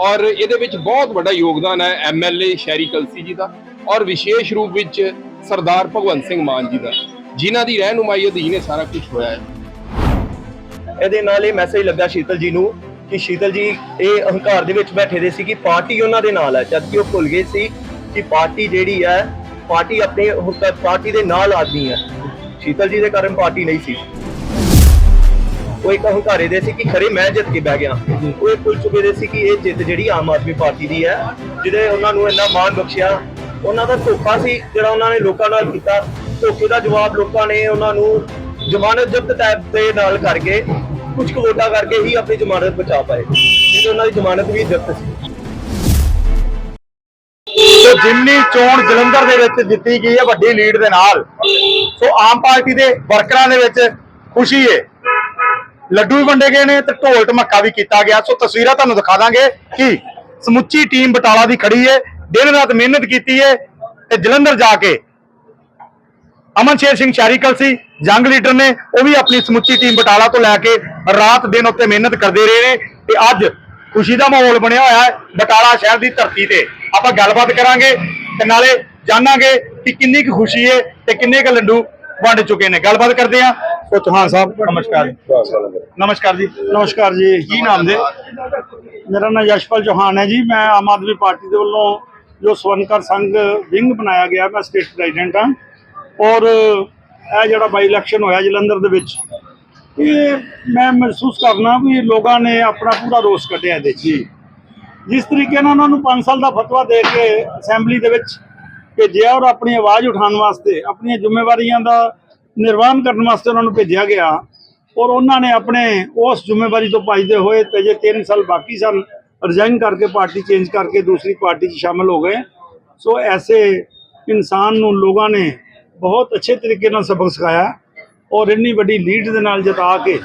ਔਰ ਇਹਦੇ ਵਿੱਚ ਬਹੁਤ ਵੱਡਾ ਯੋਗਦਾਨ ਹੈ ਐਮਐਲਏ ਸ਼ੈਰੀ ਕਲਸੀ ਜੀ ਦਾ ਔਰ ਵਿਸ਼ੇਸ਼ ਰੂਪ ਵਿੱਚ ਸਰਦਾਰ ਭਗਵੰਤ ਸਿੰਘ ਮਾਨ ਜੀ ਦਾ। ਜਿਨ੍ਹਾਂ ਦੀ ਰਹਿਨੁਮਾਈ ਅਧੀਨ ਇਹ ਸਾਰਾ ਕੁਝ ਹੋਇਆ ਹੈ। ਇਹਦੇ ਨਾਲ ਇਹ ਮੈਸੇਜ ਲੱਗਾ ਸ਼ੀਤਲ ਜੀ ਨੂੰ ਕਿ ਸ਼ੀਤਲ ਜੀ, ਇਹ ਅਹੰਕਾਰ ਦੇ ਵਿੱਚ ਬੈਠੇ ਦੇ ਸੀ ਕਿ ਪਾਰਟੀ ਉਹਨਾਂ ਦੇ ਨਾਲ ਹੈ। ਜਦ ਕਿ ਉਹ ਭੁੱਲ ਗਏ ਸੀ ਕਿ ਪਾਰਟੀ ਜਿਹੜੀ ਹੈ, ਪਾਰਟੀ ਆਪਣੇ ਪਾਰਟੀ ਦੇ ਨਾਲ ਆਦਮੀ ਹੈ। ਸ਼ੀਤਲ ਜੀ ਦੇ ਕਾਰਨ ਪਾਰਟੀ ਨਹੀਂ ਸੀ। ਉਹ ਇੱਕ ਹੰਕਾਰੇ ਦੇ ਸੀ ਕਿ ਖਰੇ ਮੈਂ ਜਿੱਤ ਕੇ ਬਹਿ ਗਿਆ। ਉਹ ਇਹ ਭੁੱਲ ਚੁੱਕੇ ਦੇ ਸੀ ਕਿ ਇਹ ਜਿੱਤ ਜਿਹੜੀ ਆਮ ਆਦਮੀ ਪਾਰਟੀ ਦੀ ਹੈ ਜਿਹਦੇ ਉਹਨਾਂ ਨੂੰ ਇੰਨਾ ਮਾਣ ਬਖਸ਼ਿਆ। ਉਹਨਾਂ ਦਾ ਧੋਖਾ ਸੀ ਜਿਹੜਾ ਉਹਨਾਂ ਨੇ ਲੋਕਾਂ ਨਾਲ ਕੀਤਾ। ਧੋਖੇ ਦਾ ਜਵਾਬ ਲੋਕਾਂ ਨੇ ਉਹਨਾਂ ਨੂੰ ਜ਼ਮਾਨਤ ਜ਼ਬਤ ਟੈਬ ਦੇ ਨਾਲ ਕਰਕੇ ਕੁਝ ਕੁ ਵੋਟਾਂ ਕਰਕੇ ਹੀ ਆਪਣੀ ਜ਼ਮਾਨਤ ਬਚਾ ਪਾਏ। ਜਿਹਦੇ ਉਹਨਾਂ ਦੀ ਜ਼ਮਾਨਤ ਵੀ ਜ਼ਬਤ ਸੀ। ਸੋ ਜਿਮਨੀ ਚੋਣ ਜਲੰਧਰ ਦੇ ਵਿੱਚ ਜਿੱਤੀ ਗਈ ਹੈ ਵੱਡੀ ਲੀਡ ਦੇ ਨਾਲ। ਸੋ ਆਮ ਪਾਰਟੀ ਦੇ ਵਰਕਰਾਂ ਦੇ ਵਿੱਚ ਖੁਸ਼ੀ ਹੈ। ਲੱਡੂ ਵੀ ਵੰਡੇ ਗਏ ਨੇ ਤੇ ਢੋਲ ਢਮੱਕਾ ਵੀ ਕੀਤਾ ਗਿਆ। ਸੋ ਤਸਵੀਰਾਂ ਤੁਹਾਨੂੰ ਦਿਖਾ ਦਾਂਗੇ ਕਿ ਸਮੁੱਚੀ ਟੀਮ ਬਟਾਲਾ ਦੀ ਖੜੀ ਹੈ, ਦਿਨ ਰਾਤ ਮਿਹਨਤ ਕੀਤੀ ਹੈ ਤੇ ਜਲੰਧਰ ਜਾ ਕੇ ਅਮਨ ਸ਼ੇਰ ਸਿੰਘ ਸ਼ੈਰੀਕਲ ਸੀ, ਜੰਗ ਲੀਡਰ ਨੇ, ਉਹ ਵੀ ਆਪਣੀ ਸਮੁੱਚੀ ਟੀਮ ਬਟਾਲਾ ਤੋਂ ਲੈ ਕੇ ਰਾਤ ਦਿਨ ਉੱਤੇ ਮਿਹਨਤ ਕਰਦੇ ਰਹੇ ਨੇ ਤੇ ਅੱਜ ਖੁਸ਼ੀ ਦਾ ਮਾਹੌਲ ਬਣਿਆ ਹੋਇਆ ਹੈ ਬਟਾਲਾ ਸ਼ਹਿਰ ਦੀ ਧਰਤੀ ਤੇ। ਆਪਾਂ ਗੱਲਬਾਤ ਕਰਾਂਗੇ ਤੇ ਨਾਲੇ ਜਾਣਾਂਗੇ ਕਿ ਕਿੰਨੀ ਕੁ ਖੁਸ਼ੀ ਹੈ ਤੇ ਕਿੰਨੇ ਕੁ ਲੱਡੂ ਵੰਡ ਚੁੱਕੇ ਨੇ। ਗੱਲਬਾਤ ਕਰਦੇ ਹਾਂ। ਸੋ ਚੌਹਾਨ ਸਾਹਿਬ ਨਮਸਕਾਰ ਜੀ। ਨਮਸਕਾਰ ਜੀ। ਨਮਸਕਾਰ ਜੀ। ਕੀ ਨਾਮ ਦੇ ਮੇਰਾ ਨਾਮ ਯਸ਼ਪਾਲ ਚੌਹਾਨ ਹੈ ਜੀ। ਮੈਂ ਆਮ ਆਦਮੀ ਪਾਰਟੀ ਦੇ ਵੱਲੋਂ ਜੋ ਸਵਰਨਕਰ ਸੰਘ ਵਿੰਗ ਬਣਾਇਆ ਗਿਆ ਮੈਂ ਸਟੇਟ ਪ੍ਰੈਜ਼ੀਡੈਂਟ ਹਾਂ। ਔਰ ਇਹ ਜਿਹੜਾ ਬਾਈ ਇਲੈਕਸ਼ਨ ਹੋਇਆ ਜਲੰਧਰ ਦੇ ਵਿੱਚ ਇਹ ਮੈਂ ਮਹਿਸੂਸ ਕਰਨਾ ਵੀ ਲੋਕਾਂ ਨੇ ਆਪਣਾ ਪੂਰਾ ਰੋਸ ਕੱਢਿਆ ਇਹਦੇ 'ਚ। ਜਿਸ ਤਰੀਕੇ ਨਾਲ ਉਹਨਾਂ ਨੂੰ 5 ਸਾਲ ਦਾ ਫਤਵਾ ਦੇ ਕੇ ਅਸੈਂਬਲੀ ਦੇ ਵਿੱਚ ਭੇਜਿਆ ਔਰ ਆਪਣੀ ਆਵਾਜ਼ ਉਠਾਉਣ ਵਾਸਤੇ, ਆਪਣੀਆਂ ਜ਼ਿੰਮੇਵਾਰੀਆਂ ਦਾ ਨਿਰਵਾਹਨ ਕਰਨ ਵਾਸਤੇ ਉਹਨਾਂ ਨੂੰ ਭੇਜਿਆ ਗਿਆ। ਔਰ ਉਹਨਾਂ ਨੇ ਆਪਣੇ ਉਸ ਜ਼ਿੰਮੇਵਾਰੀ ਤੋਂ ਭੱਜਦੇ ਹੋਏ ਤੇ ਜੇ 3 ਸਾਲ ਬਾਕੀ ਸਨ ਰਿਜ਼ਾਈਨ ਕਰਕੇ ਪਾਰਟੀ ਚੇਂਜ ਕਰਕੇ ਦੂਸਰੀ ਪਾਰਟੀ 'ਚ ਸ਼ਾਮਲ ਹੋ ਗਏ। ਸੋ ਐਸੇ ਇਨਸਾਨ ਨੂੰ ਲੋਕਾਂ ਨੇ ਬਹੁਤ ਅੱਛੇ ਤਰੀਕੇ ਨਾਲ ਸਬਕ ਸਿਖਾਇਆ ਔਰ ਇੰਨੀ ਵੱਡੀ ਲੀਡ ਦੇ ਨਾਲ ਜਿਤਾ ਕੇ,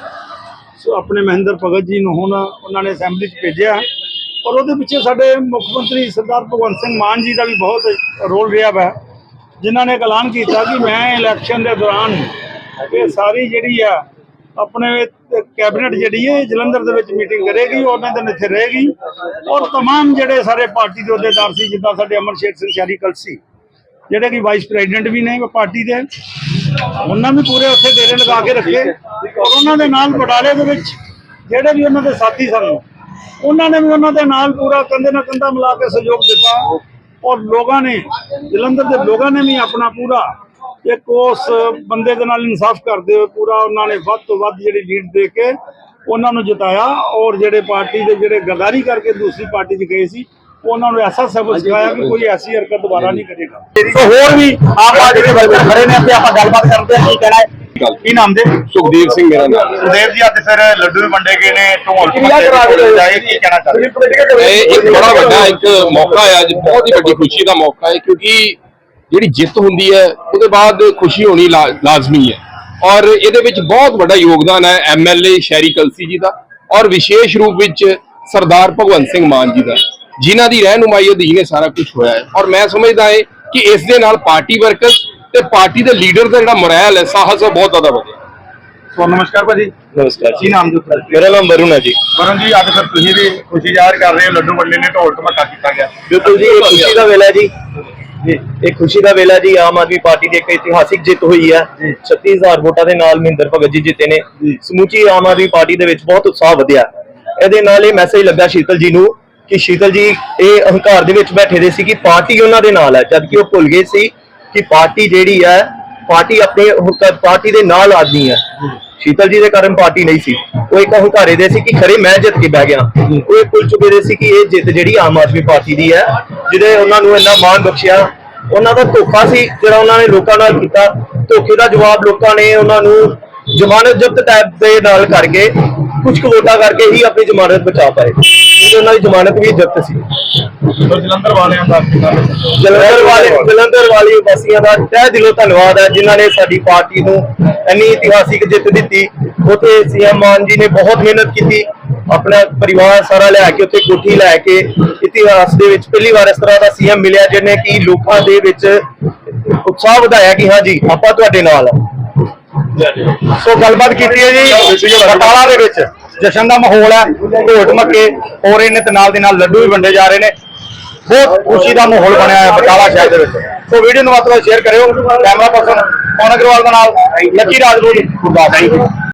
ਸੋ ਆਪਣੇ ਮਹਿੰਦਰ ਭਗਤ ਜੀ ਨੂੰ ਹੁਣ ਉਹਨਾਂ ਨੇ ਅਸੈਂਬਲੀ 'ਚ ਭੇਜਿਆ। ਔਰ ਉਹਦੇ ਪਿੱਛੇ ਸਾਡੇ ਮੁੱਖ ਮੰਤਰੀ ਸਰਦਾਰ ਭਗਵੰਤ ਸਿੰਘ ਮਾਨ ਜੀ ਦਾ ਵੀ ਬਹੁਤ ਰੋਲ ਰਿਹਾ ਵਾ ਜਿਨ੍ਹਾਂ ਨੇ ਇੱਕ ਐਲਾਨ ਕੀਤਾ ਕਿ ਮੈਂ ਇਲੈਕਸ਼ਨ ਦੇ ਦੌਰਾਨ ਇਹ ਸਾਰੀ ਜਿਹੜੀ ਆ ਆਪਣੇ ਕੈਬਨਿਟ ਜਿਹੜੀ ਹੈ ਜਲੰਧਰ ਦੇ ਵਿੱਚ ਮੀਟਿੰਗ ਕਰੇਗੀ ਉਹਨਾਂ ਦਿਨ ਇੱਥੇ ਰਹੇਗੀ ਔਰ तमाम ਜਿਹੜੇ ਸਾਰੇ ਪਾਰਟੀ ਦੇ ਅਹੁਦੇਦਾਰ ਸੀ ਜਿੱਦਾਂ ਸਾਡੇ ਅਮਰ ਸ਼ੇਰ ਸਿੰਘ ਸ਼ਾਰੀ ਕਲਸੀ ਜਿਹੜੇ ਕਿ ਵਾਈਸ ਪ੍ਰੈਜ਼ੀਡੈਂਟ ਵੀ ਨੇ ਪਾਰਟੀ ਦੇ ਉਹਨਾਂ ਵੀ ਪੂਰੇ ਉੱਥੇ ਡੇਰੇ ਲਗਾ ਕੇ ਰੱਖੇ ਔਰ ਉਹਨਾਂ ਦੇ ਨਾਲ ਬਟਾਲੇ ਦੇ ਵਿੱਚ ਜਿਹੜੇ ਵੀ ਉਹਨਾਂ ਦੇ ਸਾਥੀ ਸਨ ਉਹਨਾਂ ਨੇ ਵੀ ਉਹਨਾਂ ਦੇ ਨਾਲ ਪੂਰਾ ਕੰਧੇ ਨਾਲ ਕੰਧਾ ਮਿਲਾ ਕੇ ਸਹਿਯੋਗ ਦਿੱਤਾ ਔਰ ਲੋਕਾਂ ਨੇ ਜਲੰਧਰ ਦੇ ਲੋਕਾਂ ਨੇ ਵੀ ਆਪਣਾ ਪੂਰਾ ਇੱਕ ਉਸ ਬੰਦੇ ਦੇ ਨਾਲ ਇਨਸਾਫ ਕਰਦੇ ਹੋਏ ਪੂਰਾ ਉਹਨਾਂ ਨੇ ਵੱਧ ਤੋਂ ਵੱਧ ਜਿਹੜੀ ਲੀਡ ਦੇ ਕੇ ਉਹਨਾਂ ਨੂੰ ਜਿਤਾਇਆ ਔਰ ਜਿਹੜੇ ਪਾਰਟੀ ਦੇ ਜਿਹੜੇ ਗਦਾਰੀ ਕਰਕੇ ਦੂਸਰੀ ਪਾਰਟੀ 'ਚ ਗਏ ਸੀ ਉਹਨਾਂ ਨੂੰ ਐਸਾ ਸਬਕ ਸਿਖਾਇਆ ਕਿ ਕੋਈ ਐਸੀ ਹਰਕਤ ਦੁਬਾਰਾ ਨਹੀਂ ਕਰੇਗਾ। ਹੋਰ ਵੀ ਪਾਰਟੀ ਦੇ ਵਰਕਰ ਖੜੇ ਨੇ ਤੇ ਆਪਾਂ ਗੱਲਬਾਤ ਕਰਦੇ ਹਾਂ ਕੀ ਕਹਿਣਾ ਹੈ? ਕੀ ਨਾਮ ਦੇ ਸੁਖਦੇਵ ਸਿੰਘ ਮੇਰਾ ਨਾਮ। ਸੁਦੇਵ ਜੀ ਅੱਜ ਫਿਰ ਲੱਡੂ ਵੀ ਵੰਡੇ ਗਏ ਨੇ ਢੋਲ ਜਾਏ ਕੀ ਕਹਿਣਾ ਚਾਹੁੰਦੇ ਇਹ ਇੱਕ ਬੜਾ ਵੱਡਾ ਇੱਕ ਮੌਕਾ ਹੈ ਅੱਜ ਬਹੁਤ ਹੀ ਵੱਡੀ ਖੁਸ਼ੀ ਦਾ ਮੌਕਾ ਹੈ ਕਿਉਂਕਿ ਜਿਹੜੀ ਜਿੱਤ ਹੁੰਦੀ ਹੈ ਉਹਦੇ ਬਾਅਦ ਖੁਸ਼ੀ ਹੋਣੀ ਲਾਜ਼ਮੀ ਹੈ। ਔਰ ਇਹਦੇ ਵਿੱਚ ਬਹੁਤ ਵੱਡਾ ਯੋਗਦਾਨ ਹੈ ਐਮਐਲਏ ਸ਼ੈਰੀ ਕਲਸੀ ਜੀ ਦਾ ਔਰ ਵਿਸ਼ੇਸ਼ ਰੂਪ ਵਿੱਚ ਸਰਦਾਰ ਭਗਵੰਤ ਸਿੰਘ ਮਾਨ ਜੀ ਦਾ। ਜਿਨ੍ਹਾਂ ਦੀ ਰਹਿਨੁਮਾਈ ਅਧੀਨ ਇਹ ਸਾਰਾ ਕੁਝ ਹੋਇਆ ਹੈ। ਔਰ ਮੈਂ ਸਮਝਦਾ ਹਾਂ ਕਿ ਇਸ ਦੇ ਨਾਲ ਪਾਰਟੀ ਵਰਕਰਸ ਤੇ ਪਾਰਟੀ ਦੇ ਲੀਡਰ ਦਾ ਜਿਹੜਾ ਮੋਰਲ ਹੈ ਸਾਹਸ ਹੈ ਬਹੁਤ ਜ਼ਿਆਦਾ ਵਧਿਆ। ਸੋ ਨਮਸਕਾਰ ਭਾਜੀ। ਨਮਸਕਾਰ ਕੀ ਨਾਮ ਜੀ ਤੁਹਾਡਾ? ਮੇਰਾ ਨਾਮ ਵਰੁਣ ਹੈ ਜੀ। ਵਰੁਣ ਜੀ ਅੱਜ ਫਿਰ ਤੁਸੀਂ ਵੀ ਖੁਸ਼ੀ ਜ਼ਾਹਰ ਕਰ ਰਹੇ ਹੋ ਲੱਡੂ ਵੰਡੇ ਨੇ ਢੋਲ ਢਮੱਕਾ ਕੀਤਾ ਗਿਆ। ਬਿਲਕੁਲ ਜੀ ਇਹ ਖੁਸ਼ੀ ਦਾ ਵੇਲਾ ਜੀ। ਇਹ ਖੁਸ਼ੀ ਦਾ ਵੇਲਾ ਜੀ ਆਮ ਆਦਮੀ ਪਾਰਟੀ ਦੀ ਇੱਕ ਇਤਿਹਾਸਿਕ ਜਿੱਤ ਹੋਈ ਹੈ। 36000 ਵੋਟਾਂ ਦੇ ਨਾਲ ਮਹਿੰਦਰ ਭਗਤ ਜੀ ਜਿੱਤੇ ਨੇ। ਸਮੁੱਚੀ ਆਮ ਆਦਮੀ ਪਾਰਟੀ ਦੇ ਵਿੱਚ ਬਹੁਤ ਉਤਸ਼ਾਹ ਵਧਿਆ। ਇਹਦੇ ਨਾਲ ਇਹ ਮੈਸੇਜ ਲੱਗਾ ਸ਼ੀਤਲ ਜੀ ਨੂੰ ਕਿ ਸ਼ੀਤਲ ਜੀ ਇਹ ਅਹੰਕਾਰ ਦੇ ਵਿੱਚ ਬੈਠੇ ਦੇ ਸੀ ਕਿ ਪਾਰਟੀ ਉਹਨਾਂ ਦੇ ਨਾਲ ਹੈ ਜਦ ਕਿ ਉਹ ਭੁੱਲ ਗਏ ਸੀ ਕਿ ਪਾਰਟੀ ਜਿਹੜੀ ਹੈ, ਪਾਰਟੀ ਆਪਣੇ ਪਾਰਟੀ ਦੇ ਨਾਲ ਆਦਮੀ ਹੈ। ਸ਼ੀਤਲ ਜੀ ਦੇ ਕਾਰਨ ਪਾਰਟੀ ਨਹੀਂ ਸੀ। ਉਹ ਇੱਕ ਹੰਕਾਰੇ ਦੇ ਸੀ ਕਿ ਖਰੇ ਮੈਂ ਜਿੱਤ ਕੇ ਬਹਿ ਗਿਆ। ਉਹ ਇਹ ਭੁੱਲ ਚੁੱਕੇ ਦੇ ਸੀ ਕਿ ਇਹ ਜਿੱਤ ਜਿਹੜੀ ਆਮ ਆਦਮੀ ਪਾਰਟੀ ਦੀ ਹੈ, ਜਿਹਦੇ ਉਹਨਾਂ ਨੂੰ ਇੰਨਾ ਮਾਣ ਬਖਸ਼ਿਆ। ਉਹਨਾਂ ਦਾ ਧੋਖਾ ਸੀ, ਜਿਹੜਾ ਉਹਨਾਂ ਨੇ ਲੋਕਾਂ ਨਾਲ ਕੀਤਾ। ਧੋਖੇ ਦਾ ਜਵਾਬ ਲੋਕਾਂ ਨੇ ਉਹਨਾਂ ਨੂੰ ਜ਼ਮਾਨਤ ਜ਼ਬਤ ਟੈਬ ਦੇ ਨਾਲ ਕਰਕੇ ਕੁਝ ਕੁ ਵੋਟਾਂ ਕਰਕੇ ਹੀ ਆਪਣੀ ਜ਼ਮਾਨਤ ਬਚਾ ਪਾਏ। ਜਿਹਦੇ ਉਹਨਾਂ ਦੀ ਜ਼ਮਾਨਤ ਵੀ ਜ਼ਬਤ ਸੀ। ਜਲੰਧਰ ਵਾਲਿਆਂ ਦਾ ਜਲੰਧਰ ਵਾਲੇ ਜਲੰਧਰ ਵਾਲੀ ਵਾਸੀਆਂ ਦਾ ਤਹਿ ਦਿਲੋਂ ਧੰਨਵਾਦ ਹੈ ਜਿਨ੍ਹਾਂ ਨੇ ਸਾਡੀ ਪਾਰਟੀ ਨੂੰ ਇੰਨੀ ਇਤਿਹਾਸਿਕ ਜਿੱਤ ਦਿੱਤੀ। ਉੱਥੇ ਸੀਐਮ ਮਾਨ ਜੀ ਨੇ ਬਹੁਤ ਮਿਹਨਤ ਕੀਤੀ। ਆਪਣਾ ਪਰਿਵਾਰ ਸਾਰਾ ਲੈ ਕੇ ਉੱਥੇ ਕੋਠੀ ਲੈ ਕੇ ਇਤਿਹਾਸ ਦੇ ਵਿੱਚ ਪਹਿਲੀ ਵਾਰ ਇਸ ਤਰ੍ਹਾਂ ਦਾ ਸੀਐਮ ਮਿਲਿਆ ਜਿਹਨੇ ਕਿ ਲੋਕਾਂ ਦੇ ਵਿੱਚ ਉਤਸ਼ਾਹ ਵਧਾਇਆ ਕਿ ਹਾਂ ਜੀ ਆਪਾਂ ਤੁਹਾਡੇ ਨਾਲ ਹਾਂ। ਸੋ ਗੱਲਬਾਤ ਕੀਤੀ ਹੈ ਜੀ। ਬਟਾਲਾ ਦੇ ਵਿੱਚ ਜਸ਼ਨ ਦਾ ਮਾਹੌਲ ਹੈ ਢੋਲ ਢਮੱਕੇ ਹੋ ਰਹੇ ਨੇ ਤੇ ਨਾਲ ਦੇ ਨਾਲ ਲੱਡੂ ਵੀ ਵੰਡੇ ਜਾ ਰਹੇ ਨੇ। ਬਹੁਤ ਖੁਸ਼ੀ ਦਾ ਮਾਹੌਲ ਬਣਿਆ ਹੈ ਬਟਾਲਾ ਸ਼ਹਿਰ ਦੇ ਵਿੱਚ। ਸੋ ਵੀਡੀਓ ਨੂੰ ਵੱਧ ਤੋਂ ਵੱਧ ਸ਼ੇਅਰ ਕਰਿਓ। ਕੈਮਰਾ ਪਰਸਨ ਕੌਣ ਅਗਰਵਾਲ ਦੇ ਨਾਲ? ਲੱਕੀ ਰਾਜਪੂਤ। ਗੁਰਦਾਸ ਸਿੰਘ